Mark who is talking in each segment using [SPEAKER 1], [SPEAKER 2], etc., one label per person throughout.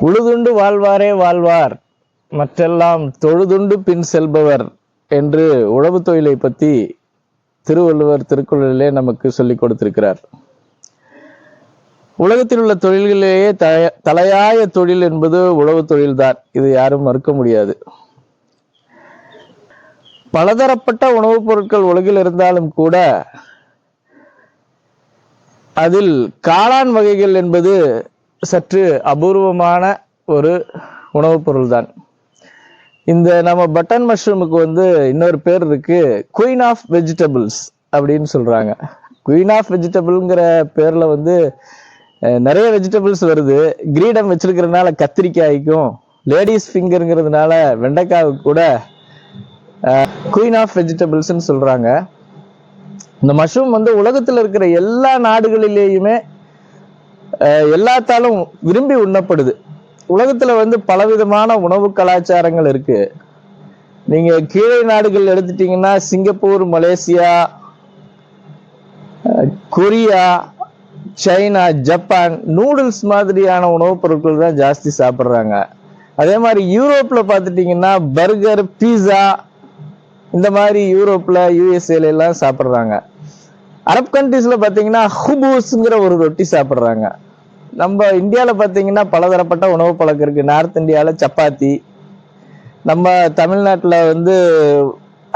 [SPEAKER 1] உழுதுண்டு வாழ்வாரே வாழ்வார். மற்றெல்லாம் தொழுதுண்டு பின் செல்பவர் என்று உழவு தொழிலை பற்றி திருவள்ளுவர் திருக்குறளிலே நமக்கு சொல்லிக் கொடுத்திருக்கிறார். உலகத்தில் உள்ள தொழில்களிலேயே தலையாய தொழில் என்பது உழவு தொழில்தான். இது யாரும் மறுக்க முடியாது. பலதரப்பட்ட உணவுப் பொருட்கள் உலகில் இருந்தாலும் கூட அதில் காளான் வகைகள் என்பது சற்று அபூர்வமான ஒரு உணவுப் பொருள் தான் இந்த நம்ம பட்டன் மஷ்ரூமுக்கு வந்து இன்னொரு பேர் இருக்கு குயின் ஆஃப் வெஜிடபிள்ஸ் அப்படின்னு சொல்றாங்க. குயின் ஆஃப் வெஜிடபிள்ங்கிற பேர்ல வந்து நிறைய வெஜிடபிள்ஸ் வருது. கிரீடம் வச்சிருக்கிறதுனால கத்திரிக்காய்க்கும் லேடிஸ் ஃபிங்கருங்கிறதுனால வெண்டைக்காவுக்கு கூட குயின் ஆஃப் வெஜிடபிள்ஸ்ன்னு சொல்றாங்க. இந்த மஷ்ரூம் வந்து உலகத்தில் இருக்கிற எல்லா நாடுகளிலேயுமே எல்லாத்தாலும் விரும்பி உண்ணப்படுது. உலகத்துல வந்து பலவிதமான உணவு கலாச்சாரங்கள் இருக்கு. நீங்க கீழே நாடுகள் எடுத்துட்டீங்கன்னா Singapore Malaysia Korea China Japan noodles மாதிரியான உணவுப் பொருட்கள் தான் ஜாஸ்தி சாப்பிட்றாங்க. அதே மாதிரி யூரோப்ல பார்த்துட்டிங்கன்னா பர்கர் பீஸா இந்த மாதிரி யூரோப்ல யூஎஸ்ஏல எல்லாம் சாப்பிட்றாங்க. அரப் கண்ட்ரீஸ்ல பார்த்தீங்கன்னா ஹுபூஸ்ங்கிற ஒரு ரொட்டி சாப்பிட்றாங்க. நம்ம இந்தியாவில் பார்த்தீங்கன்னா பலதரப்பட்ட உணவு பழக்கம் இருக்குது நார்த் இந்தியாவில் சப்பாத்தி. நம்ம தமிழ்நாட்டில் வந்து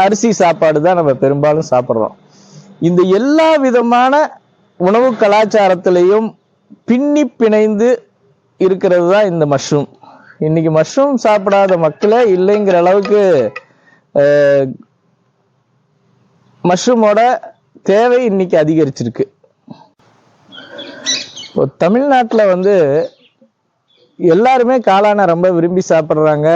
[SPEAKER 1] அரிசி சாப்பாடு தான் நம்ம பெரும்பாலும் சாப்பிட்றோம். இந்த எல்லா விதமான உணவு கலாச்சாரத்திலையும் பின்னி பிணைந்து இருக்கிறது தான் இந்த மஷ்ரூம் இன்னைக்கு மஷ்ரூம் சாப்பிடாத மக்களே இல்லைங்கிற அளவுக்கு மஷ்ரூமோட தேவை இன்னைக்கு அதிகரிச்சிருக்கு. இப்போ தமிழ்நாட்டில் வந்து எல்லாருமே காளானை ரொம்ப விரும்பி சாப்பிட்றாங்க.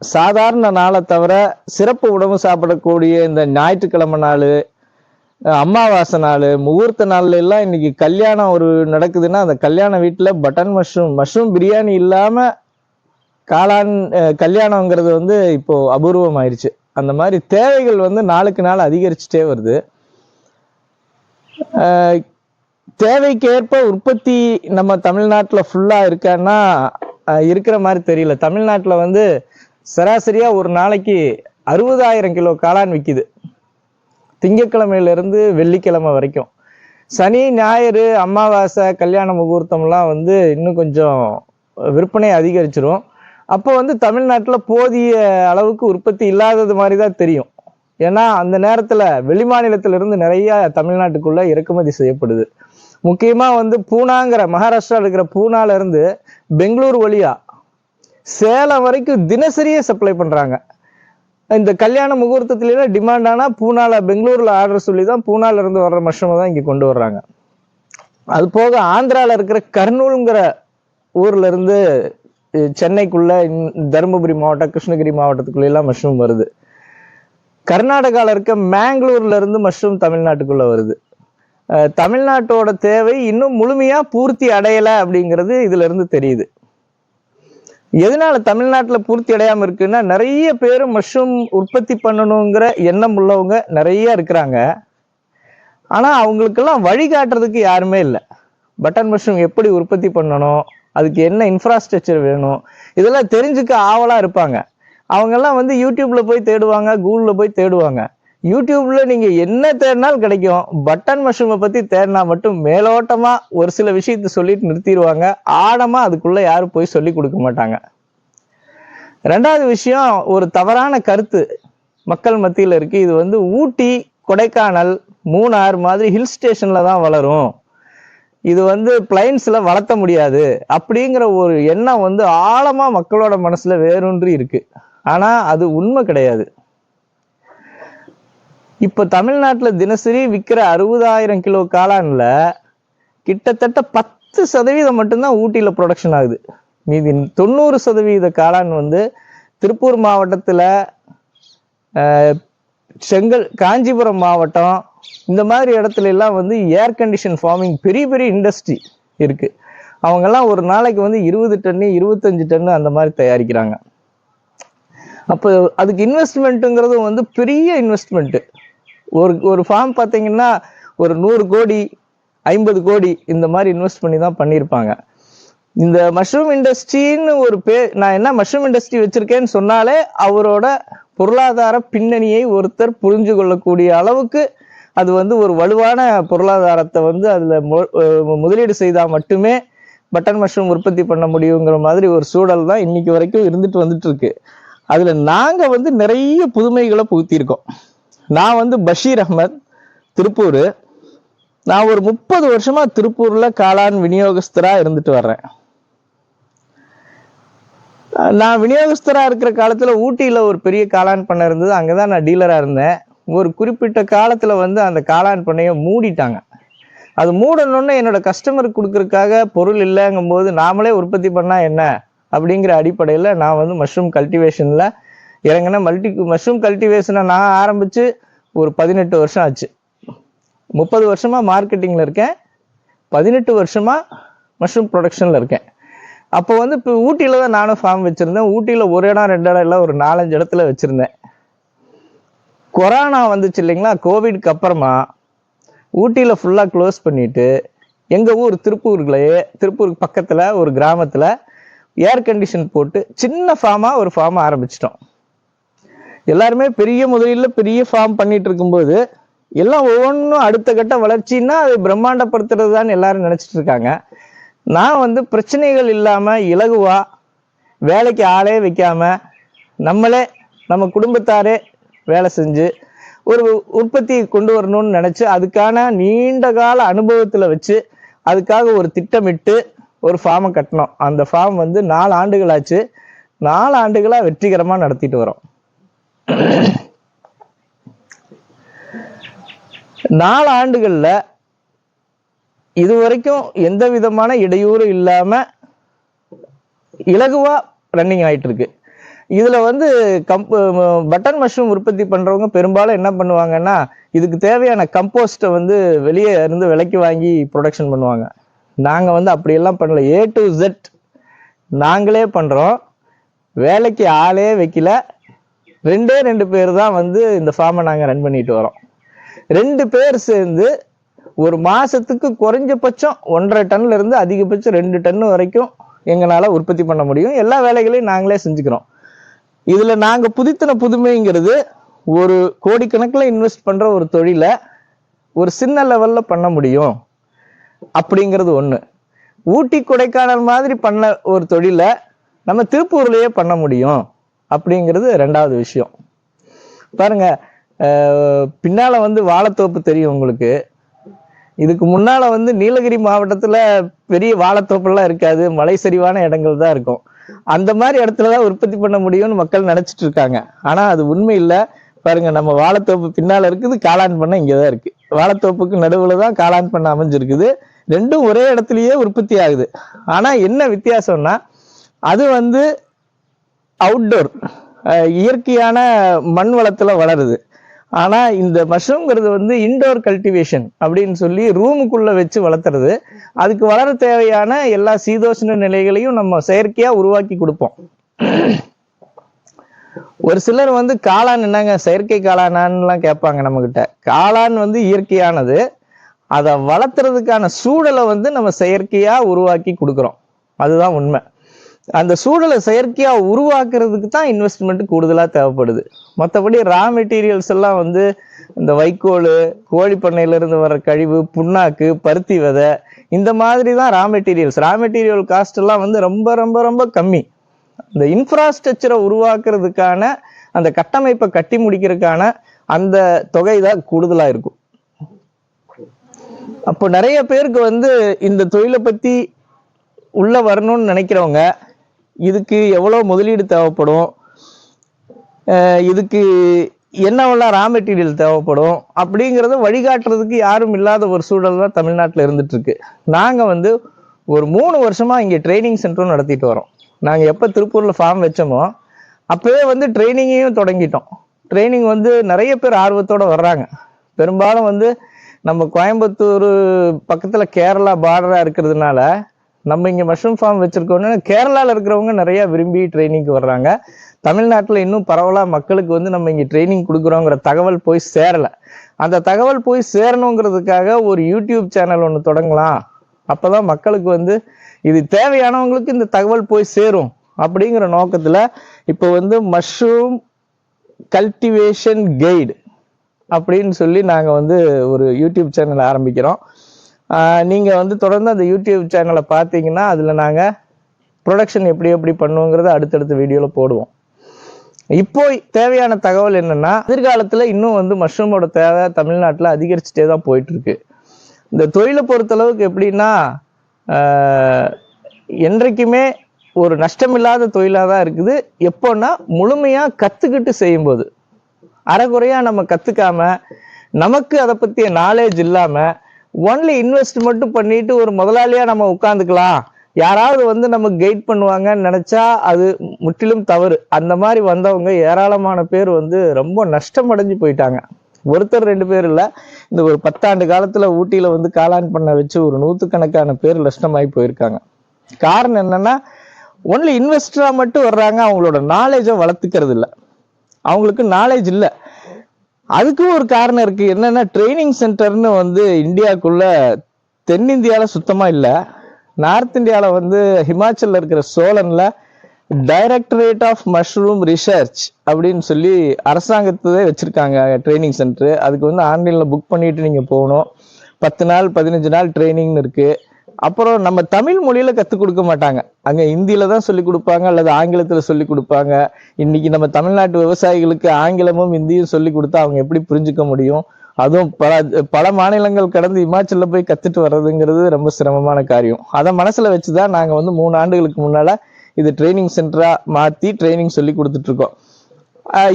[SPEAKER 1] சாதாரண நாளை தவிர சிறப்பு உணவு சாப்பிடக்கூடிய இந்த ஞாயிற்றுக்கிழமை நாள் அமாவாசை நாள் முகூர்த்த நாள்ல எல்லாம் இன்னைக்கு கல்யாணம் ஒரு நடக்குதுன்னா அந்த கல்யாண வீட்டில் பட்டன் மஷ்ரூம் மஷ்ரூம் பிரியாணி இல்லாமல் காளான் கல்யாணங்கிறது வந்து இப்போது அபூர்வமாயிருச்சு. அந்த மாதிரி தேவைகள் வந்து நாளுக்கு நாள் அதிகரிச்சுட்டே வருது. தேவைக்கேற்ப உற்பத்தி நம்ம தமிழ்நாட்டில் ஃபுல்லாக இருக்கான்னா இருக்கிற மாதிரி தெரியல. தமிழ்நாட்டில் வந்து சராசரியாக ஒரு நாளைக்கு அறுபதாயிரம் கிலோ காளான் விற்கிது திங்கக்கிழமையிலேருந்து வெள்ளிக்கிழமை வரைக்கும். சனி ஞாயிறு அமாவாசை கல்யாண முகூர்த்தம்லாம் வந்து இன்னும் கொஞ்சம் விற்பனை அதிகரிச்சிரும். அப்போ வந்து தமிழ்நாட்டில் போதிய அளவுக்கு உற்பத்தி இல்லாதது மாதிரி தான் தெரியும். ஏன்னா அந்த நேரத்தில் வெளிமாநிலத்திலிருந்து நிறைய தமிழ்நாட்டுக்குள்ளே இறக்குமதி செய்யப்படுது. முக்கியமாக வந்து பூனாங்கிற மகாராஷ்டிரா இருக்கிற பூனாலேருந்து பெங்களூர் வழியா சேலம் வரைக்கும் தினசரியே சப்ளை பண்ணுறாங்க இந்த கல்யாண முகூர்த்தத்துலாம் டிமாண்ட் ஆனால் பூனால பெங்களூரில் ஆர்டர் சொல்லி தான் பூனாலேருந்து வர்ற மஷ்ரூமை தான் இங்கே கொண்டு வர்றாங்க. அது போக ஆந்திராவில் இருக்கிற கர்னூலுங்கிற ஊர்லேருந்து சென்னைக்குள்ளே தருமபுரி மாவட்டம் கிருஷ்ணகிரி மாவட்டத்துக்குள்ளெல்லாம் மஷ்ரூம் வருது. கர்நாடகாவில் இருக்க மேங்களூர்லேருந்து மஷ்ரூம் தமிழ்நாட்டுக்குள்ளே வருது. தமிழ்நாட்டோட தேவை இன்னும் முழுமையாக பூர்த்தி அடையலை அப்படிங்கிறது இதுல இருந்து தெரியுது. எதனால தமிழ்நாட்டில் பூர்த்தி அடையாமல் இருக்குன்னா நிறைய பேர் மஷ்ரூம் உற்பத்தி பண்ணணுங்கிற எண்ணம் உள்ளவங்க நிறைய இருக்கிறாங்க. ஆனால் அவங்களுக்கெல்லாம் வழிகாட்டுறதுக்கு யாருமே இல்லை. பட்டன் மஷ்ரூம் எப்படி உற்பத்தி பண்ணணும் அதுக்கு என்ன இன்ஃப்ராஸ்ட்ரக்சர் வேணும் இதெல்லாம் தெரிஞ்சுக்க ஆவலாக இருப்பாங்க. அவங்கெல்லாம் வந்து யூடியூப்ல போய் தேடுவாங்க கூகுளில் போய் தேடுவாங்க. யூடியூப்ல நீங்க என்ன தேடினாலும் கிடைக்கும். பட்டன் மஷ்ரூமை பத்தி தேடினா மட்டும் மேலோட்டமா ஒரு சில விஷயத்த சொல்லிட்டு நிறுத்திடுவாங்க. ஆழமா அதுக்குள்ள யாரும் போய் சொல்லி கொடுக்க மாட்டாங்க. ரெண்டாவது விஷயம் ஒரு தவறான கருத்து மக்கள் மத்தியில் இருக்கு. இது வந்து ஊட்டி கொடைக்கானல் மூணார் மாதிரி ஹில் ஸ்டேஷன்ல தான் வளரும். இது வந்து பிளைன்ஸ்ல வளர்த்த முடியாது. அப்படிங்கிற ஒரு எண்ணம் வந்து ஆழமா மக்களோட மனசுல வேரூன்றி இருக்கு. ஆனா அது உண்மை கிடையாது. இப்போ தமிழ்நாட்டில் தினசரி விற்கிற அறுபதாயிரம் கிலோ காளானில் கிட்டத்தட்ட பத்து சதவீதம் மட்டும்தான் ஊட்டியில் ப்ரொடக்ஷன் ஆகுது. மீதி தொண்ணூறு சதவீத காளான் வந்து திருப்பூர் மாவட்டத்தில் செங்கல் காஞ்சிபுரம் மாவட்டம் இந்த மாதிரி இடத்துல எல்லாம் வந்து ஏர் கண்டிஷன் ஃபார்மிங் பெரிய பெரிய இண்டஸ்ட்ரி இருக்குது அவங்கெல்லாம் ஒரு நாளைக்கு வந்து இருபது டன்னு இருபத்தஞ்சு டன்னு அந்த மாதிரி தயாரிக்கிறாங்க. அப்போ அதுக்கு இன்வெஸ்ட்மெண்ட்டுங்கிறதும் வந்து பெரிய இன்வெஸ்ட்மெண்ட்டு ஒரு ஒரு ஃபார்ம் பார்த்தீங்கன்னா ஒரு நூறு கோடி ஐம்பது கோடி இந்த மாதிரி இன்வெஸ்ட் பண்ணி தான் பண்ணியிருப்பாங்க இந்த மஷ்ரூம் இண்டஸ்ட்ரின்னு ஒரு பேர் நான் என்ன மஷ்ரூம் இண்டஸ்ட்ரி வச்சிருக்கேன்னு சொன்னாலே அவரோட பொருளாதார பின்னணியை ஒருத்தர் புரிஞ்சு கொள்ளக்கூடிய அளவுக்கு அது வந்து ஒரு வலுவான பொருளாதாரத்தை வந்து அதில் முதலீடு செய்தால் மட்டுமே பட்டன் மஷ்ரூம் உற்பத்தி பண்ண முடியுங்கிற மாதிரி ஒரு சூழல் தான் இன்னைக்கு வரைக்கும் இருந்துட்டு வந்துட்டு இருக்கு. அதில் நாங்கள் வந்து நிறைய புதுமைகளை புகுத்தியிருக்கோம். நான் வந்து பஷீர் அஹ்மத் திருப்பூர். நான் ஒரு முப்பது வருஷமா திருப்பூர்ல காளான் விநியோகஸ்தரா இருந்துட்டு வர்றேன். நான் விநியோகஸ்தரா இருக்கிற காலத்துல ஊட்டியில ஒரு பெரிய காளான் பண்ணை இருந்தது. அங்கதான் நான் டீலரா இருந்தேன். ஒரு குறிப்பிட்ட காலத்துல வந்து அந்த காளான் பண்ணையை மூடிட்டாங்க. அது மூடணும்னு என்னோட கஸ்டமருக்கு கொடுக்கறதுக்காக பொருள் இல்லைங்கும் போது நாமளே உற்பத்தி பண்ணா என்ன? அப்படிங்கிற அடிப்படையில் நான் வந்து மஷ்ரூம் கல்டிவேஷனில் இறங்கின மல்டி மஷ்ரூம் கல்டிவேஷனை நான் ஆரம்பித்து ஒரு பதினெட்டு வருஷம் ஆச்சு. முப்பது வருஷமாக மார்க்கெட்டிங்கில் இருக்கேன். பதினெட்டு வருஷமாக மஷ்ரூம் ப்ரொடக்ஷனில் இருக்கேன். அப்போ வந்து இப்போ ஊட்டியில் தான் நானும் ஃபார்ம் வச்சுருந்தேன். ஊட்டியில் ஒரு இடம் ரெண்டு இடம் இல்லை ஒரு நாலஞ்சு இடத்துல வச்சுருந்தேன். கொரோனா வந்துச்சு இல்லைங்களா? கோவிட்க்கு அப்புறமா ஊட்டியில் ஃபுல்லாக க்ளோஸ் பண்ணிவிட்டு எங்கள் ஊர் திருப்பூர்லையே திருப்பூருக்கு பக்கத்தில் ஒரு கிராமத்தில் ஏர் கண்டிஷன் போட்டு சின்ன ஃபார்மாக ஒரு ஃபார்ம் ஆரம்பிச்சிட்டோம். எல்லாருமே பெரிய முதலீடுல பெரிய ஃபார்ம் பண்ணிட்டு இருக்கும்போது எல்லாம் ஒவ்வொன்றும் அடுத்த கட்ட வளர்ச்சின்னா அது பிரம்மாண்டப்படுத்துறது தான் எல்லாரும் நினச்சிட்டு இருக்காங்க. நான் வந்து பிரச்சனைகள் இல்லாமல் இலகுவா வேலைக்கு ஆளே வைக்காம நம்மளே நம்ம குடும்பத்தாரே வேலை செஞ்சு ஒரு உற்பத்தி கொண்டு வரணும்னு நினச்சி அதுக்கான நீண்ட கால அனுபவத்தில் வச்சு அதுக்காக ஒரு திட்டமிட்டு ஒரு ஃபார்மை கட்டினோம். அந்த ஃபார்ம் வந்து நாலு ஆண்டுகள் ஆச்சு. நாலு ஆண்டுகளாக வெற்றிகரமாக நடத்திட்டு வரோம். நாலு ஆண்டுகளில் இது வரைக்கும் எந்த விதமான இடையூறும் இல்லாம இலகுவா ரன்னிங் ஆயிட்டு இருக்கு இதுல வந்து கம்ப் பட்டன் மஷ்ரூம் உற்பத்தி பண்றவங்க பெரும்பாலும் என்ன பண்ணுவாங்கன்னா இதுக்கு தேவையான கம்போஸ்ட்டை வந்து வெளியே இருந்து விலைக்கு வாங்கி ப்ரொடக்ஷன் பண்ணுவாங்க. நாங்க வந்து அப்படியெல்லாம் பண்ணல. ஏ டு ஜெட் நாங்களே பண்றோம். வேலைக்கு ஆளே வைக்கல. ரெண்டே ரெண்டு பேர் தான் வந்து இந்த ஃபார்மை நாங்கள் ரன் பண்ணிட்டு வரோம். ரெண்டு பேர் சேர்ந்து ஒரு மாதத்துக்கு குறைஞ்சபட்சம் ஒன்றரை டன்லேருந்து அதிகபட்சம் ரெண்டு டன் வரைக்கும் எங்களால் உற்பத்தி பண்ண முடியும். எல்லா வேலைகளையும் நாங்களே செஞ்சுக்கிறோம். இதில் நாங்கள் புதித்தன புதுமைங்கிறது ஒரு கோடிக்கணக்கில் இன்வெஸ்ட் பண்ணுற ஒரு தொழிலை ஒரு சின்ன லெவலில் பண்ண முடியும். அப்படிங்கிறது ஒன்று ஊட்டி கொடைக்கானல் மாதிரி பண்ண ஒரு தொழிலை நம்ம திருப்பூர்லேயே பண்ண முடியும். அப்படிங்கிறது ரெண்டாவது விஷயம். பாருங்க பின்னால வந்து வாழைத்தோப்பு தெரியும் உங்களுக்கு. இதுக்கு முன்னால வந்து நீலகிரி மாவட்டத்துல பெரிய வாழைத்தோப்புலாம் இருக்காது. மலை சரிவான இடங்கள் தான் இருக்கும். அந்த மாதிரி இடத்துல தான் உற்பத்தி பண்ண முடியும்னு மக்கள் நினைச்சிட்டு இருக்காங்க. ஆனா அது உண்மை இல்லை. பாருங்க நம்ம வாழைத்தோப்பு பின்னால இருக்குது காளான் பண்ண இங்கதான் இருக்கு. வாழைத்தோப்புக்கு நடுவுல தான் காளான் பண்ண அமைஞ்சிருக்குது. ரெண்டும் ஒரே இடத்துலயே உற்பத்தி ஆகுது. ஆனா என்ன வித்தியாசம்னா அது வந்து அவுட்டோர் இயற்கையான மண் வளத்தில் வளருது. ஆனால் இந்த மஷ்ரூம்ங்கிறது வந்து இன்டோர் கல்டிவேஷன் அப்படின்னு சொல்லி ரூமுக்குள்ளே வச்சு வளர்த்துறது. அதுக்கு வளர தேவையான எல்லா சீதோஷ்ண நிலைகளையும் நம்ம செயற்கையாக உருவாக்கி கொடுப்போம். ஒரு சிலர் வந்து காளான் என்னங்க செயற்கை காளானான்லாம் கேட்பாங்க நம்மக்கிட்ட காளான் வந்து இயற்கையானது. அதை வளர்த்துறதுக்கான சூழலை வந்து நம்ம செயற்கையாக உருவாக்கி கொடுக்குறோம். அதுதான் உண்மை. அந்த சூழலை செயற்கையாக உருவாக்குறதுக்கு தான் இன்வெஸ்ட்மெண்ட் கூடுதலாக தேவைப்படுது. மற்றபடி ரா மெட்டீரியல்ஸ் எல்லாம் வந்து இந்த வைக்கோல் கோழி பண்ணையிலேருந்து வர கழிவு புண்ணாக்கு பருத்தி விதை இந்த மாதிரி தான் raw materials raw material cost எல்லாம் வந்து ரொம்ப ரொம்ப ரொம்ப கம்மி. இந்த இன்ஃப்ராஸ்ட்ரக்சரை உருவாக்குறதுக்கான அந்த கட்டமைப்பை கட்டி முடிக்கிறதுக்கான அந்த தொகை தான் கூடுதலாக இருக்கும். அப்போ நிறைய பேருக்கு வந்து இந்த தொழிலை பற்றி உள்ள வரணும்னு நினைக்கிறவங்க இதுக்கு எவ்வளோ முதலீடு தேவைப்படும்? இதுக்கு என்னவெல்லாம் ரா மெட்டீரியல் தேவைப்படும்? அப்படிங்கிறத வழிகாட்டுறதுக்கு யாரும் இல்லாத ஒரு சூழல் தான் தமிழ்நாட்டில் இருந்துகிட்ருக்கு நாங்கள் வந்து ஒரு மூணு வருஷமாக இங்கே ட்ரைனிங் சென்டரும் நடத்திட்டு வரோம். நாங்கள் எப்போ திருப்பூரில் ஃபார்ம் வச்சோமோ அப்போயே வந்து ட்ரைனிங்கையும் தொடங்கிட்டோம். ட்ரைனிங் வந்து நிறைய பேர் ஆர்வத்தோட வர்றாங்க. பெரும்பாலும் வந்து நம்ம கோயம்புத்தூர் பக்கத்தில் கேரளா பார்டராக இருக்கிறதுனால நம்ம இங்கே மஷ்ரூம் ஃபார்ம் வச்சிருக்கோம்னு கேரளாவில் இருக்கிறவங்க நிறையா விரும்பி ட்ரைனிங்க்கு வர்றாங்க. தமிழ்நாட்டில் இன்னும் பரவலாக மக்களுக்கு வந்து நம்ம இங்கே ட்ரைனிங் கொடுக்குறோங்கிற தகவல் போய் சேரல. அந்த தகவல் போய் சேரணுங்கிறதுக்காக ஒரு யூடியூப் சேனல் ஒன்று தொடங்கலாம். அப்போ தான் மக்களுக்கு வந்து இது தேவையானவங்களுக்கு இந்த தகவல் போய் சேரும் அப்படிங்கிற நோக்கத்தில் இப்போ வந்து மஷ்ரூம் கல்டிவேஷன் கைடு அப்படின்னு சொல்லி நாங்கள் வந்து ஒரு யூடியூப் சேனல் ஆரம்பிக்கிறோம். நீங்கள் வந்து தொடர்ந்து அந்த யூடியூப் சேனலை பார்த்தீங்கன்னா அதில் நாங்கள் ப்ரொடக்ஷன் எப்படி எப்படி பண்ணுவோங்கிறத அடுத்தடுத்த வீடியோவில் போடுவோம். இப்போ தேவையான தகவல் என்னென்னா எதிர்காலத்தில் இன்னும் வந்து மஷ்ரூமோட தேவை தமிழ்நாட்டில் அதிகரிச்சுட்டே தான் போயிட்டுருக்கு. இந்த தொழிலை பொறுத்தளவுக்கு எப்படின்னா என்றைக்குமே ஒரு நஷ்டமில்லாத தொழிலாக தான் இருக்குது. எப்போன்னா முழுமையாக கற்றுக்கிட்டு செய்யும்போது. அறகுறையாக நம்ம கற்றுக்காம நமக்கு அதை பற்றிய நாலேஜ் இல்லாமல் ஒன்லி இன்வெஸ்ட் மட்டும் பண்ணிட்டு ஒரு முதலாளியாக நம்ம உட்காந்துக்கலாம் யாராவது வந்து நமக்கு கைட் பண்ணுவாங்கன்னு நினச்சா அது முற்றிலும் தவறு. அந்த மாதிரி வந்தவங்க ஏராளமான பேர் வந்து ரொம்ப நஷ்டம் அடைஞ்சு போயிட்டாங்க. ஒருத்தர் ரெண்டு பேர் இல்லை. இந்த ஒரு பத்தாண்டு காலத்தில் ஊட்டியில் வந்து காளான் பண்ண வச்சு ஒரு நூற்றுக்கணக்கான பேர் நஷ்டமாகி போயிருக்காங்க. காரணம் என்னென்னா ஒன்லி இன்வெஸ்டராக மட்டும் வர்றாங்க அவங்களோட நாலேஜை வளர்த்துக்கிறது இல்லை அவங்களுக்கு நாலேஜ் இல்லை. அதுக்கும் ஒரு காரணம் இருக்கு. என்னன்னா ட்ரைனிங் சென்டர்னு வந்து இந்தியாக்குள்ள தென்னிந்தியாவில் சுத்தமாக இல்லை. நார்த் இந்தியாவில் வந்து ஹிமாச்சலில் இருக்கிற சோழனில் டைரக்டரேட் ஆஃப் மஷ்ரூம் ரிசர்ச் அப்படின்னு சொல்லி அரசாங்கத்தே வச்சுருக்காங்க ட்ரைனிங் சென்டர் அதுக்கு வந்து ஆன்லைனில் புக் பண்ணிட்டு நீங்கள் போகணும். பத்து நாள் பதினஞ்சு நாள் ட்ரைனிங்னு இருக்குது அப்புறம் நம்ம தமிழ் மொழியில் கற்றுக் கொடுக்க மாட்டாங்க. அங்கே ஹிந்தியில் தான் சொல்லிக் கொடுப்பாங்க அல்லது ஆங்கிலத்தில் சொல்லி கொடுப்பாங்க. இன்னைக்கு நம்ம தமிழ்நாட்டு விவசாயிகளுக்கு ஆங்கிலமும் ஹிந்தியும் சொல்லி கொடுத்தா அவங்க எப்படி புரிஞ்சுக்க முடியும்? அதுவும் பல பல மாநிலங்கள் கடந்து இமாச்சலில் போய் கற்றுட்டு வர்றதுங்கிறது ரொம்ப சிரமமான காரியம். அதை மனசில் வச்சு தான் நாங்கள் வந்து மூணு ஆண்டுகளுக்கு முன்னால் இது ட்ரைனிங் சென்டராக மாற்றி ட்ரைனிங் சொல்லி கொடுத்துட்ருக்கோம்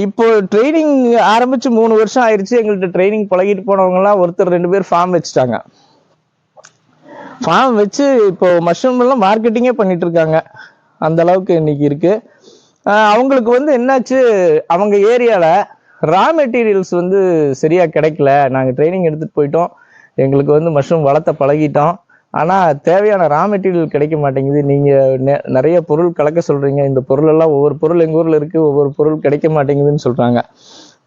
[SPEAKER 1] இப்போ ட்ரைனிங் ஆரம்பித்து மூணு வருஷம் ஆயிடுச்சு எங்கள்கிட்ட ட்ரைனிங் பழகிட்டு போனவங்கலாம் ஒருத்தர் ரெண்டு பேர் ஃபார்ம் வச்சுட்டாங்க. ஃபார்ம் வச்சு இப்போ மஷ்ரூம் எல்லாம் மார்க்கெட்டிங்கே பண்ணிட்டு இருக்காங்க. அந்த அளவுக்கு இன்னைக்கு இருக்கு. அவங்களுக்கு வந்து என்னாச்சு? அவங்க ஏரியால ரா மெட்டீரியல்ஸ் வந்து சரியா கிடைக்கல. நாங்க ட்ரைனிங் எடுத்துட்டு போயிட்டோம். எங்களுக்கு வந்து மஷ்ரூம் வளர்த்த பழகிட்டோம். ஆனால் தேவையான ரா மெட்டீரியல் கிடைக்க மாட்டேங்குது. நீங்கள் நெ- நிறைய பொருள் கலக்க சொல்கிறீங்க இந்த பொருளெல்லாம் ஒவ்வொரு பொருள் எங்கள் ஊரில் இருக்குது ஒவ்வொரு பொருள் கிடைக்க மாட்டேங்குதுன்னு சொல்கிறாங்க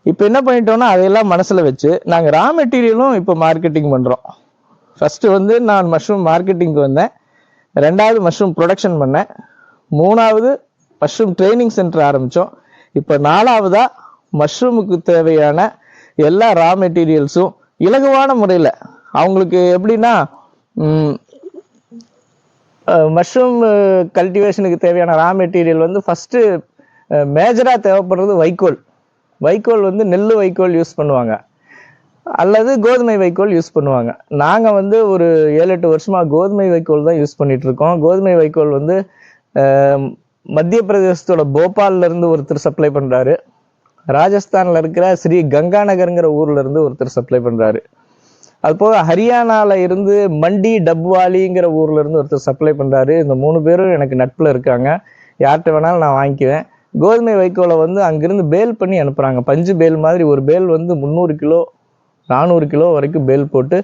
[SPEAKER 1] இப்போ என்ன பண்ணிட்டோம்னா அதையெல்லாம் மனசில் வச்சு நாங்கள் ரா மெட்டீரியலும் இப்போ மார்க்கெட்டிங் பண்ணுறோம் ஃபஸ்ட்டு வந்து நான் மஷ்ரூம் மார்க்கெட்டிங்க்கு வந்தேன். ரெண்டாவது மஷ்ரூம் ப்ரொடக்ஷன் பண்ணேன். மூணாவது மஷ்ரூம் ட்ரைனிங் சென்டர் ஆரம்பித்தோம் இப்போ நாலாவதாக மஷ்ரூமுக்கு தேவையான எல்லா ரா மெட்டீரியல்ஸும் இலகுவான முறையில் அவங்களுக்கு எப்படின்னா மஷ்ரூம் கல்டிவேஷனுக்கு தேவையான ரா மெட்டீரியல் வந்து ஃபஸ்ட்டு மேஜராக தேவைப்படுறது வைக்கோல். வைக்கோல் வந்து நெல் வைக்கோல் யூஸ் பண்ணுவாங்க. அல்லது கோதுமை வைக்கோல் யூஸ் பண்ணுவாங்க. நாங்கள் வந்து ஒரு ஏழு எட்டு வருஷமாக கோதுமை வைக்கோல் தான் யூஸ் பண்ணிட்டு இருக்கோம் கோதுமை வைக்கோல் வந்து மத்திய பிரதேசத்தோட போபால்ல இருந்து ஒருத்தர் சப்ளை பண்ணுறாரு ராஜஸ்தானில் இருக்கிற ஸ்ரீ கங்காநகருங்கிற ஊரில் இருந்து ஒருத்தர் சப்ளை பண்ணுறாரு அதுபோக ஹரியானாவில் இருந்து மண்டி டப்வாலிங்கிற ஊரில் இருந்து ஒருத்தர் சப்ளை பண்ணுறாரு இந்த மூணு பேரும் எனக்கு நட்பில் இருக்காங்க. யார்கிட்ட வேணாலும் நான் வாங்கிக்குவேன். கோதுமை வைக்கோலை வந்து அங்கேருந்து பேல் பண்ணி அனுப்புகிறாங்க பஞ்சு பேல் மாதிரி ஒரு பேல் வந்து முந்நூறு கிலோ நானூறு கிலோ வரைக்கும் பேல் போட்டு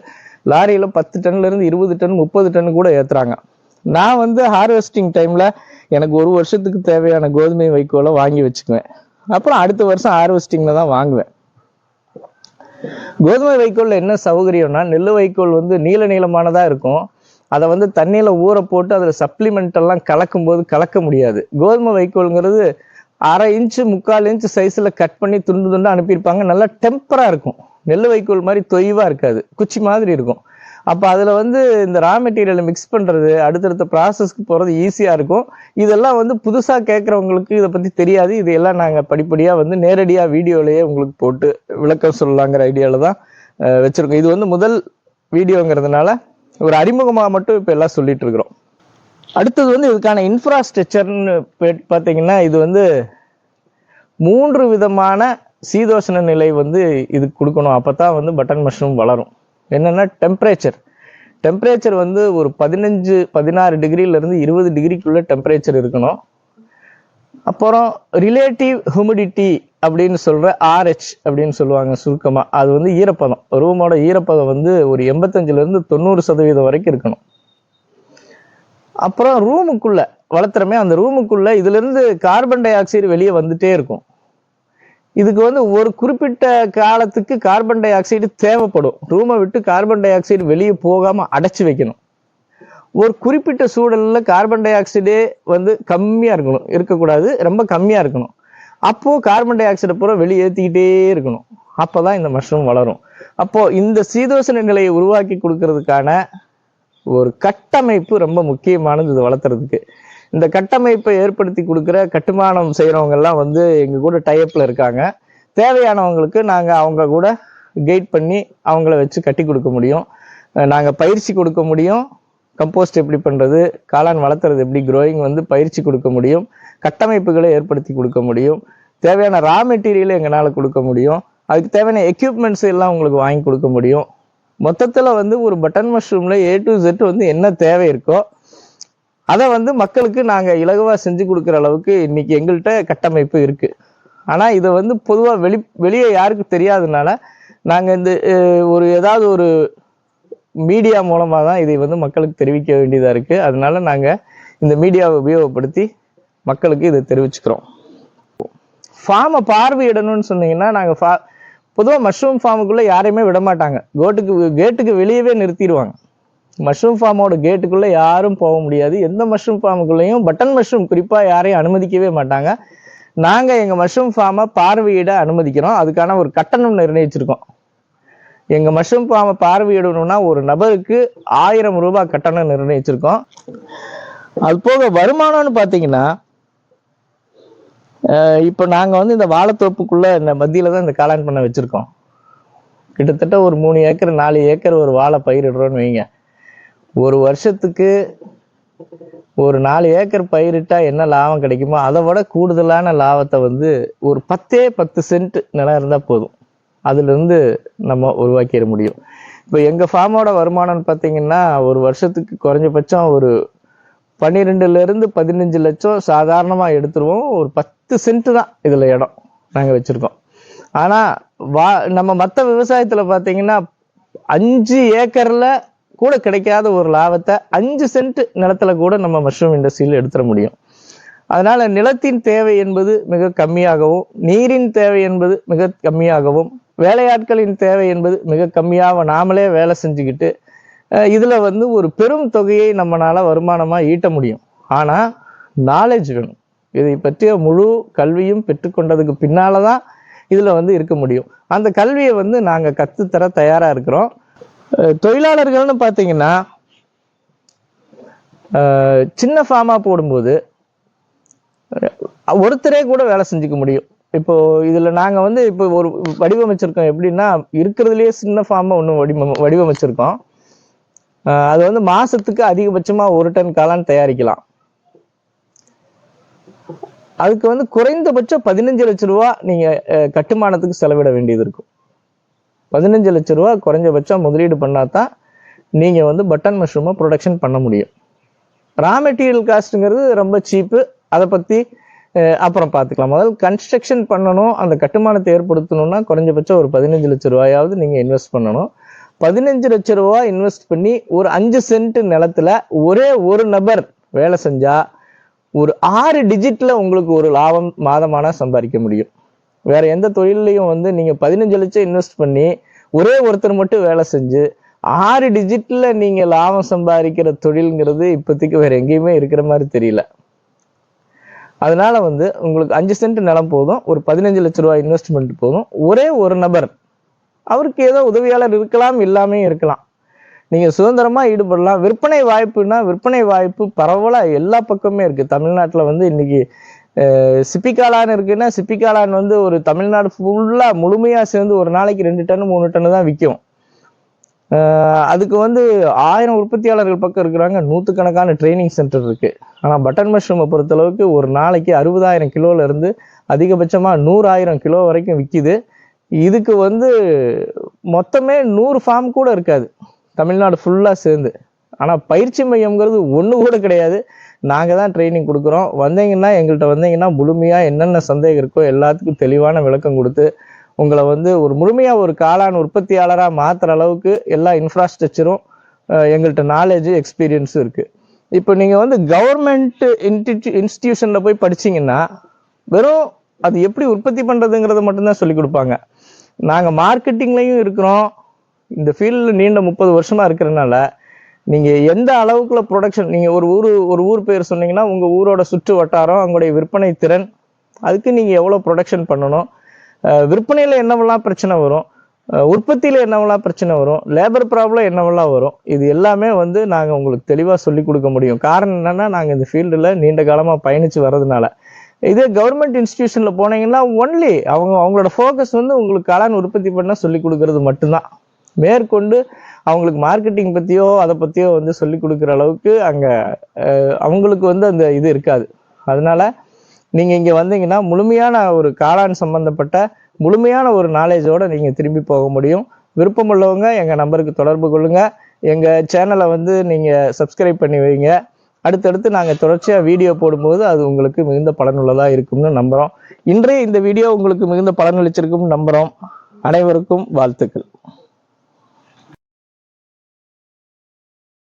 [SPEAKER 1] லாரியில் பத்து டன்ல இருந்து இருபது டன் முப்பது டன் கூட ஏற்றுறாங்க நான் வந்து ஹார்வெஸ்டிங் டைமில் எனக்கு ஒரு வருஷத்துக்கு தேவையான கோதுமை வைக்கோலை வாங்கி வச்சுக்குவேன். அப்புறம் அடுத்த வருஷம் ஹார்வெஸ்டிங்கில் தான் வாங்குவேன். கோதுமை வைக்கோலில் என்ன சௌகரியம்னா நெல் வைக்கோல் வந்து நீல நீளமானதாக இருக்கும். அதை வந்து தண்ணியில் ஊற போட்டு அதில் சப்ளிமெண்ட் எல்லாம் கலக்கும் போது கலக்க முடியாது. கோதுமை வைக்கோல்ங்கிறது அரை இன்ச்சு முக்கால் இன்ச்சு சைஸில் கட் பண்ணி துண்டு துண்டு அனுப்பியிருப்பாங்க. நல்லா டெம்பராக இருக்கும். நெல் வைக்கோல் மாதிரி தொய்வாக இருக்காது. குச்சி மாதிரி இருக்கும். அப்போ அதில் வந்து இந்த ரா மெட்டீரியலை மிக்ஸ் பண்ணுறது அடுத்தடுத்த ப்ராசஸ்க்கு போகிறது ஈஸியாக இருக்கும். இதெல்லாம் வந்து புதுசாக கேட்குறவங்களுக்கு இதை பற்றி தெரியாது. இதையெல்லாம் நாங்கள் படிப்படியாக வந்து நேரடியாக வீடியோலேயே உங்களுக்கு போட்டு விளக்கம் சொல்லலாங்கிற ஐடியாவில் தான் வச்சுருக்கோம். இது வந்து முதல் வீடியோங்கிறதுனால ஒரு அறிமுகமாக மட்டும் இப்போ எல்லாம் சொல்லிட்டு இருக்கிறோம். அடுத்தது வந்து இதுக்கான இன்ஃப்ராஸ்ட்ரக்சர்னு பார்த்தீங்கன்னா இது வந்து மூன்று விதமான சீதோஷண நிலை வந்து இதுக்கு கொடுக்கணும். அப்போ தான் வந்து பட்டன் மஷ்ரூம் வளரும். என்னென்னா டெம்ப்ரேச்சர் டெம்ப்ரேச்சர் வந்து ஒரு பதினஞ்சு பதினாறு டிகிரியிலேருந்து இருபது டிகிரிக்குள்ளே டெம்ப்ரேச்சர் இருக்கணும். அப்புறம் ரிலேட்டிவ் ஹியூமிடிட்டி அப்படின்னு சொல்கிற ஆர்ஹெச் அப்படின்னு சொல்லுவாங்க சுருக்கமாக அது வந்து ஈரப்பதம். ரூமோட ஈரப்பதம் வந்து ஒரு எண்பத்தஞ்சிலேருந்து தொண்ணூறு சதவீதம் வரைக்கும் இருக்கணும். அப்புறம் ரூமுக்குள்ளே வளர்த்துறமே அந்த ரூமுக்குள்ளே இதுலேருந்து கார்பன் டை ஆக்சைடு வெளியே வந்துட்டே இருக்கும். இதுக்கு வந்து ஒரு குறிப்பிட்ட காலத்துக்கு கார்பன் டை ஆக்சைடு தேவைப்படும் ரூமை விட்டு கார்பன் டை ஆக்சைடு வெளியே போகாமல் அடைச்சி வைக்கணும். ஒரு குறிப்பிட்ட சூழலில் கார்பன் டை ஆக்சைடே வந்து கம்மியாக இருக்கணும். இருக்கக்கூடாது ரொம்ப கம்மியாக இருக்கணும். அப்போது கார்பன் டை ஆக்சைடை பூரா வெளியேற்றிக்கிட்டே இருக்கணும். அப்போ தான் இந்த மஷ்ரூம் வளரும். அப்போது இந்த சீதோசன நிலையை உருவாக்கி கொடுக்கறதுக்கான ஒரு கட்டமைப்பு ரொம்ப முக்கியமானது இது வளர்த்துறதுக்கு. இந்த கட்டமைப்பை ஏற்படுத்தி கொடுக்குற கட்டுமானம் செய்கிறவங்கெல்லாம் வந்து எங்கள் கூட டைப்பில் இருக்காங்க. தேவையானவங்களுக்கு நாங்கள் அவங்க கூட கைட் பண்ணி அவங்கள வச்சு கட்டி கொடுக்க முடியும். நாங்கள் பயிற்சி கொடுக்க முடியும். கம்போஸ்ட் எப்படி பண்ணுறது காளான் வளர்த்துறது எப்படி க்ரோயிங் வந்து பயிற்சி கொடுக்க முடியும். கட்டமைப்புகளை ஏற்படுத்தி கொடுக்க முடியும். தேவையான ரா மெட்டீரியலை எங்களால் கொடுக்க முடியும். அதுக்கு தேவையான எக்யூப்மெண்ட்ஸ் எல்லாம் உங்களுக்கு வாங்கி கொடுக்க முடியும். மொத்தத்தில் வந்து ஒரு பட்டன் மஷ்ரூமில் ஏ டு ஜெட் வந்து என்ன தேவை இருக்கோ அதை வந்து மக்களுக்கு நாங்கள் இலகுவாக செஞ்சு கொடுக்குற அளவுக்கு இன்னைக்கு எங்கள்கிட்ட கட்டமைப்பு இருக்குது ஆனால் இதை வந்து பொதுவாக வெளி வெளியே யாருக்கு தெரியாதனால நாங்கள் இந்த ஒரு ஏதாவது ஒரு மீடியா மூலமாக தான் இதை வந்து மக்களுக்கு தெரிவிக்க வேண்டியதாக இருக்குது அதனால நாங்கள் இந்த மீடியாவை உபயோகப்படுத்தி மக்களுக்கு இதை தெரிவிச்சுக்கிறோம். ஃபார்மை பார்வையிடணும்னு சொன்னீங்கன்னா நாங்கள் ஃபா பொதுவாக மஷ்ரூம் ஃபார்முக்குள்ளே யாரையுமே விட மாட்டாங்க கோட்டுக்கு கேட்டுக்கு வெளியவே நிறுத்திடுவாங்க. மஷ்ரூம் ஃபார்மோட கேட்டுக்குள்ளே யாரும் போக முடியாது. எந்த மஷ்ரூம் ஃபார்முக்குள்ளேயும் பட்டன் மஷ்ரூம் குறிப்பாக யாரையும் அனுமதிக்கவே மாட்டாங்க. நாங்கள் எங்கள் மஷ்ரூம் ஃபார்மை பார்வையிட அனுமதிக்கிறோம். அதுக்கான ஒரு கட்டணம் நிர்ணயிச்சிருக்கோம். எங்கள் மஷ்ரூம் ஃபார்மை பார்வையிடணும்னா ஒரு நபருக்கு ஆயிரம் ரூபாய் கட்டணம் நிர்ணயிச்சிருக்கோம். அது போக வருமானம்னு பார்த்தீங்கன்னா இப்போ நாங்கள் வந்து இந்த வாழைத்தோப்புக்குள்ளே இந்த மத்தியில் தான் இந்த காளான் பண்ண வச்சுருக்கோம். கிட்டத்தட்ட ஒரு மூணு ஏக்கர் நாலு ஏக்கர் ஒரு வாழை பயிரிடுறோன்னு வைங்க. ஒரு வருஷத்துக்கு ஒரு நாலு ஏக்கர் பயிரிட்டால் என்ன லாபம் கிடைக்குமோ அதை விட கூடுதலான லாபத்தை வந்து ஒரு பத்தே பத்து சென்ட் நிலம் இருந்தால் போதும். அதுலேருந்து நம்ம உருவாக்கிட முடியும். இப்போ எங்கள் ஃபார்மோட வருமானம்னு பார்த்தீங்கன்னா ஒரு வருஷத்துக்கு குறைஞ்சபட்சம் ஒரு பன்னிரெண்டுலேருந்து பதினஞ்சு லட்சம் சாதாரணமாக எடுத்துருவோம். ஒரு பத்து சென்ட் தான் இதில் இடம் நாங்கள் வச்சுருக்கோம். ஆனால் வா நம்ம மற்ற விவசாயத்தில் பார்த்தீங்கன்னா அஞ்சு ஏக்கரில் கூட கிடைக்காத ஒரு லாபத்தை அஞ்சு சென்ட் நிலத்துல கூட நம்ம மஷ்ரூம் இண்டஸ்ட்ரியில் எடுத்துட முடியும். அதனால நிலத்தின் தேவை என்பது மிக கம்மியாகவும் நீரின் தேவை என்பது மிக கம்மியாகவும் வேலையாட்களின் தேவை என்பது மிக கம்மியாக நாமளே வேலை செஞ்சுக்கிட்டு இதில் வந்து ஒரு பெரும் தொகையை நம்மளால வருமானமாக ஈட்ட முடியும். ஆனால் நாலேஜ் வேணும். இதை பற்றிய முழு கல்வியும் பெற்றுக்கொண்டதுக்கு பின்னால தான் இதில் வந்து இருக்க முடியும். அந்த கல்வியை வந்து நாங்கள் கற்றுத்தர தயாராக இருக்கிறோம். தொழிலாளர்கள்னு பார்த்தீங்கன்னா சின்ன ஃபார்மாக போடும்போது ஒருத்தரே கூட வேலை செஞ்சுக்க முடியும். இப்போ இதில் நாங்கள் வந்து இப்போ ஒரு வடிவமைச்சிருக்கோம். எப்படின்னா இருக்கிறதுலேயே சின்ன ஃபார்மாக ஒன்று வடிவம் வடிவமைச்சிருக்கோம். அது வந்து மாதத்துக்கு அதிகபட்சமாக ஒரு டன் காளான் தயாரிக்கலாம். அதுக்கு வந்து குறைந்தபட்சம் பதினஞ்சு லட்ச ரூபா நீங்கள் கட்டுமானத்துக்கு செலவிட வேண்டியது இருக்கும். பதினஞ்சு லட்ச ரூபா குறைஞ்சபட்சம் முதலீடு பண்ணாதான் நீங்கள் வந்து பட்டன் மஷ்ரூமை ப்ரொடக்ஷன் பண்ண முடியும். ரா மெட்டீரியல் காஸ்ட்டுங்கிறது ரொம்ப சீப்பு அதை பற்றி அப்புறம் பார்த்துக்கலாம். முதல்ல கன்ஸ்ட்ரக்ஷன் பண்ணணும். அந்த கட்டுமானத்தை ஏற்படுத்தணும்னா குறைஞ்சபட்சம் ஒரு பதினஞ்சு லட்ச ரூபாயாவது நீங்கள் இன்வெஸ்ட் பண்ணணும். பதினஞ்சு லட்ச ரூபா இன்வெஸ்ட் பண்ணி ஒரு அஞ்சு சென்ட் நிலத்துல ஒரே ஒரு நபர் வேலை செஞ்சால் ஒரு ஆறு டிஜிட்டில் உங்களுக்கு ஒரு லாபம் மாதமான சம்பாதிக்க முடியும். வேற எந்த தொழிலையும் வந்து நீங்க பதினஞ்சு லட்சம் இன்வெஸ்ட் பண்ணி ஒரே ஒருத்தர் மட்டும் வேலை செஞ்சு ஆறு டிஜிட்டில் நீங்க லாபம் சம்பாதிக்கிற தொழில்ங்கிறது இப்போதைக்கு வேற எங்கேயுமே இருக்கிற மாதிரி தெரியல. அதனால வந்து உங்களுக்கு அஞ்சு சென்ட் நிலம் போதும் ஒரு பதினஞ்சு லட்ச ரூபாய் இன்வெஸ்ட்மெண்ட் போதும். ஒரே ஒரு நபர் அவருக்கு ஏதோ உதவியாளர் இருக்கலாம் இல்லாமே இருக்கலாம். நீங்க சுதந்திரமா ஈடுபடலாம். விற்பனை வாய்ப்புனா விற்பனை வாய்ப்பு பரவலாக எல்லா பக்கமே இருக்கு. தமிழ்நாட்டில் வந்து இன்னைக்கு சிப்பிக்காளான் இருக்குன்னா சிப்பிக்காளான் வந்து ஒரு தமிழ்நாடு ஃபுல்லாக முழுமையாக சேர்ந்து ஒரு நாளைக்கு ரெண்டு டன் மூணு டன்னு தான் விற்கும் அதுக்கு வந்து ஆயிரம் உற்பத்தியாளர்கள் பக்கம் இருக்கிறாங்க. நூற்றுக்கணக்கான ட்ரைனிங் சென்டர் இருக்குது ஆனால் பட்டன் மஷ்ரூமை பொறுத்தளவுக்கு ஒரு நாளைக்கு அறுபதாயிரம் கிலோலேருந்து அதிகபட்சமாக நூறாயிரம் கிலோ வரைக்கும் விற்கிது இதுக்கு வந்து மொத்தமே நூறு ஃபார்ம் கூட இருக்காது. தமிழ்நாடு ஃபுல்லாக சேர்ந்து. ஆனால் பயிற்சி மையம்ங்கிறது ஒன்று கூட கிடையாது. நாங்கள் தான் ட்ரைனிங் கொடுக்குறோம். வந்தீங்கன்னா எங்கள்கிட்ட வந்தீங்கன்னா முழுமையாக என்னென்ன சந்தேகம் இருக்கோ எல்லாத்துக்கும் தெளிவான விளக்கம் கொடுத்து உங்களை வந்து ஒரு முழுமையாக ஒரு காளான் உற்பத்தியாளராக மாற்றுற அளவுக்கு எல்லா இன்ஃப்ராஸ்ட்ரக்சரும் எங்கள்கிட்ட நாலேஜ் எக்ஸ்பீரியன்ஸும் இருக்குது இப்போ நீங்கள் வந்து கவர்மெண்ட் இன்ஸ்டிடியூ இன்ஸ்டிடியூஷனில் போய் படிச்சீங்கன்னா வெறும் அது எப்படி உற்பத்தி பண்ணுறதுங்கிறத மட்டும்தான் சொல்லி கொடுப்பாங்க. நாங்கள் மார்க்கெட்டிங்லேயும் இருக்கிறோம். இந்த ஃபீல்டில் நீண்ட முப்பது வருஷமாக இருக்கிறனால நீங்கள் எந்த அளவுக்குள்ள ப்ரொடக்ஷன் நீங்கள் ஒரு ஊர் ஒரு ஊர் பேர் சொன்னீங்கன்னா உங்கள் ஊரோட சுற்று வட்டாரம் அவங்களுடைய விற்பனை திறன் அதுக்கு நீங்கள் எவ்வளோ ப்ரொடக்ஷன் பண்ணணும்? விற்பனையில் என்னவெல்லாம் பிரச்சனை வரும்? உற்பத்தியில் என்னவெல்லாம் பிரச்சனை வரும்? லேபர் ப்ராப்ளம் என்னவெல்லாம் வரும்? இது எல்லாமே வந்து நாங்கள் உங்களுக்கு தெளிவாக சொல்லி கொடுக்க முடியும். காரணம் என்னன்னா நாங்கள் இந்த ஃபீல்டில் நீண்ட காலமாக பயணித்து வர்றதுனால. இதே கவர்மெண்ட் இன்ஸ்டியூஷனில் போனீங்கன்னா ஒன்லி அவங்க அவங்களோட ஃபோக்கஸ் வந்து உங்களுக்கு கலான் உற்பத்தி பண்ண சொல்லி கொடுக்கறது மட்டும்தான். மேற்கொண்டு அவங்களுக்கு மார்க்கெட்டிங் பற்றியோ அதை பற்றியோ வந்து சொல்லி கொடுக்குற அளவுக்கு அங்கே அவங்களுக்கு வந்து அந்த இது இருக்காது. அதனால நீங்கள் இங்கே வந்தீங்கன்னா முழுமையான ஒரு காளான் சம்பந்தப்பட்ட முழுமையான ஒரு நாலேஜோடு நீங்கள் திரும்பி போக முடியும். விருப்பமுள்ளவங்க எங்கள் நம்பருக்கு தொடர்பு கொள்ளுங்கள் எங்கள் சேனலை வந்து நீங்கள் சப்ஸ்கிரைப் பண்ணி வைங்க. அடுத்தடுத்து நாங்கள் தொடர்ச்சியாக வீடியோ போடும்போது அது உங்களுக்கு மிகுந்த பலனுள்ளதாக இருக்கும்னு நம்புகிறோம் இன்றைய இந்த வீடியோ உங்களுக்கு மிகுந்த பலனளிச்சிருக்கும்னு நம்புகிறோம் அனைவருக்கும் வாழ்த்துக்கள்.